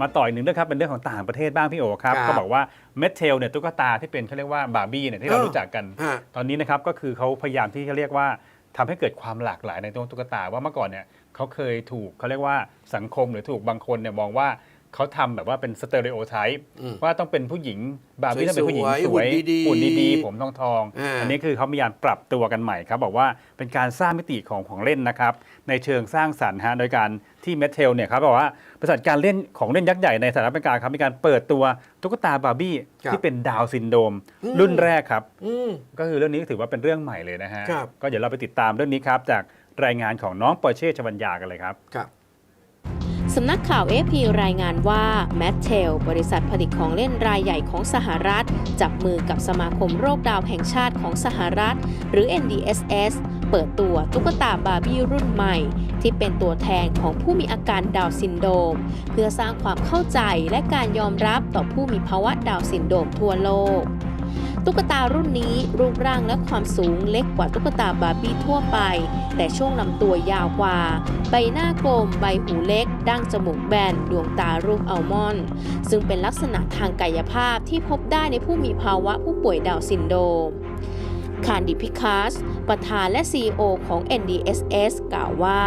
มาต่ออีกหนึ่งเรื่องครับเป็นเรื่องของต่างประเทศบ้างพี่โอครับครับก็บอกว่าเมทเทลเนี่ยตุ๊กตาที่เป็นเขาเรียกว่าบาร์บี้เนี่ยที่เราเออรู้จักกัน ฮะ ตอนนี้นะครับก็คือเขาพยายามที่เขาเรียกว่าทำให้เกิดความหลากหลายในตัวตุ๊กตาว่าเมื่อก่อนเนี่ยเขาเคยถูกเขาเรียกว่าสังคมหรือถูกบางคนเนี่ยมองว่า เขาทำแบบว่าเป็นสเตอริโอไทป์อืมว่าต้องเป็นผู้หญิงบาร์บี้ต้องเป็นผู้หญิงสวยๆสวยหุ่นดีๆหุ่นดีๆ ผมทองทองๆอ่าอันนี้คือเขามีการปรับตัวกันใหม่ครับ บอกว่าเป็นการสร้างมิติของของเล่นนะครับ ในเชิงสร้างสรรค์ฮะโดยการที่เมทเทลเนี่ยครับบอกว่าบริษัทการเล่นของเล่นยักษ์ใหญ่ในสหรัฐอเมริกาครับมีการเปิดตัวตุ๊กตาบาร์บี้ครับที่เป็นดาวน์ซินโดรมอืมรุ่นแรกครับอืมก็คือเรื่องนี้ถือว่าเป็นเรื่องใหม่เลยนะฮะครับก็เดี๋ยวเราไปติดตามเรื่องนี้ครับจากรายงานของน้องปอร์เช่ชวัญญากันเลยครับครับ สำนักข่าว AP รายงานว่า m a t t e l บริษัทผลิตของเล่นรายใหญ่ของสหรัฐ จับมือกับสมาคมโรคดาวแห่งชาติของสหรัฐ หรือ NDSS เปิดตัวตุ๊กตาบาร์บี้รุ่นใหม่ ที่เป็นตัวแทนของผู้มีอาการดาวซินโดม เพื่อสร้างความเข้าใจและการยอมรับต่อผู้มีภาวะดาวซินโดมทั่วโลก ตุ๊กตารุ่นนี้รูปร่างและความสูงเล็กกว่าตุ๊กตาบาร์บี้ทั่วไป แต่ช่วงลำตัวยาวกว่า ใบหน้ากลม ใบหูเล็ก ดั้งจมูกแบน ดวงตารูปอัลมอนด์ ซึ่งเป็นลักษณะทางกายภาพที่พบได้ในผู้มีภาวะผู้ป่วยดาวซินโดรม คานดิพิคัสประธานและ CEO ของ NDSS กล่าวว่า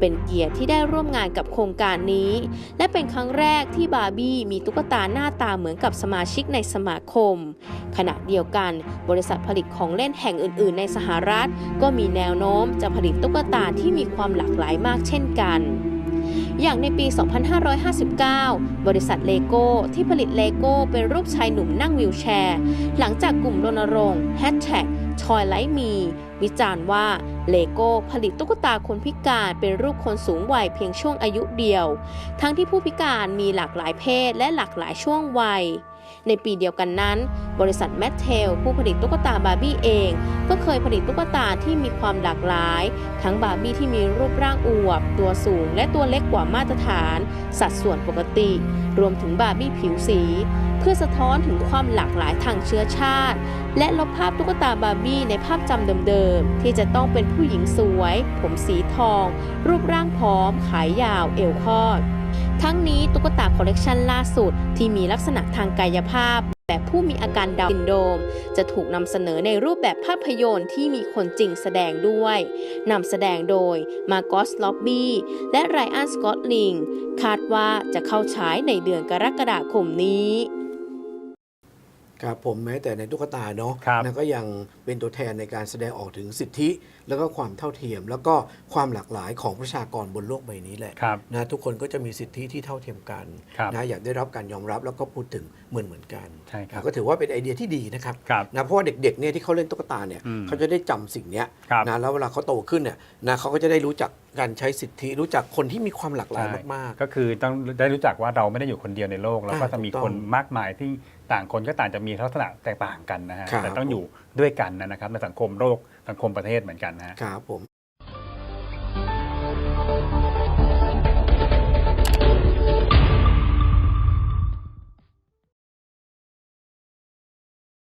เป็นเกียรติที่ได้ร่วมงานกับโครงการนี้ และเป็นครั้งแรกที่บาร์บี้มีตุ๊กตาหน้าตาเหมือนกับสมาชิกในสมาคม ขณะเดียวกัน บริษัทผลิตของเล่นแห่งอื่น ๆ ในสหรัฐ ก็มีแนวโน้มจะผลิตตุ๊กตาที่มีความหลากหลายมากเช่นกันอย่างในปี 2559 บริษัทเลโก้ที่ผลิตเลโก้เป็นรูปชายหนุ่มนั่งวิวแชร์ หลังจากกลุ่มรณรงค์ Hashtag ช ชอยไลท์มี วิจารณ์ว่าเลโก้ผลิตตุ๊กตาคนพิการเป็นรูปคนสูงวัยเพียงช่วงอายุเดียว ทั้งที่ผู้พิการมีหลากหลายเพศและหลากหลายช่วงวัย ในปีเดียวกันนั้น บริษัทแมทเทลผู้ผลิตตุ๊กตาบาร์บี้เอง ก็เคยผลิตตุ๊กตาที่มีความหลากหลาย ทั้งบาร์บี้ที่มีรูปร่างอวบ ตัวสูงและตัวเล็กกว่ามาตรฐาน สัดส่วนปกติ รวมถึงบาร์บี้ผิวสี เพื่อสะท้อนถึงความหลากหลายทางเชื้อชาติ และลบภาพตุ๊กตาบาร์บี้ในภาพจำเดิมๆ ที่จะต้องเป็นผู้หญิงสวย ผมสีทอง รูปร่างผอม ขายยาวเอวคอด ทั้งนี้ตุ๊กตาคอลเลกชันล่าสุด ที่มีลักษณะทางกายภาพแบบผู้มีอาการดาวน์ซินโดม จะถูกนำเสนอในรูปแบบภาพยนตร์ที่มีคนจริงแสดงด้วยนำแสดงโดยมาร์กสล็อบบี้และไรอันสกอตลิง คาดว่าจะเข้าฉายในเดือนกรกฎาคมนี้ ครับผมแม้แต่ในตุ๊กตาเนาะครับนะก็ยังเป็นตัวแทนในการแสดงออกถึงสิทธิ แล้วก็ความเท่าเทียม แล้วก็ความหลากหลายของประชากรบนโลกใบนี้แหละครับนะทุกคนก็จะมีสิทธิที่เท่าเทียมกันครับนะอยากได้รับการยอมรับแล้วก็พูดถึงเหมือนเหมือนกันใช่ครับนะก็ถือว่าเป็นไอเดียที่ดีนะครับครับนะเพราะว่าเด็กๆเนี่ยที่เขาเล่นตุ๊กตาเนี่ยอืมเขาจะได้จำสิ่งเนี้ยครับ นะแล้วเวลาเขาโตขึ้นเนี่ยนะเขาก็จะได้รู้จักการใช้สิทธิรู้จักคนที่มีความหลากหลายใช่มาก ก็คือต้องได้รู้จักว่าเราไม่ได้อยู่คนเดียวในโลก แล้วก็อ่าจะมีถูกต้องคนมากมายที่ต่างคนก็ต่างจะมีลักษณะแตกต่างกันนะฮะครับ แต่ต้องอยู่ด้วยกันนะครับในสังคมโลกสังคมประเทศเหมือนกันนะฮะ ๆ ครับผม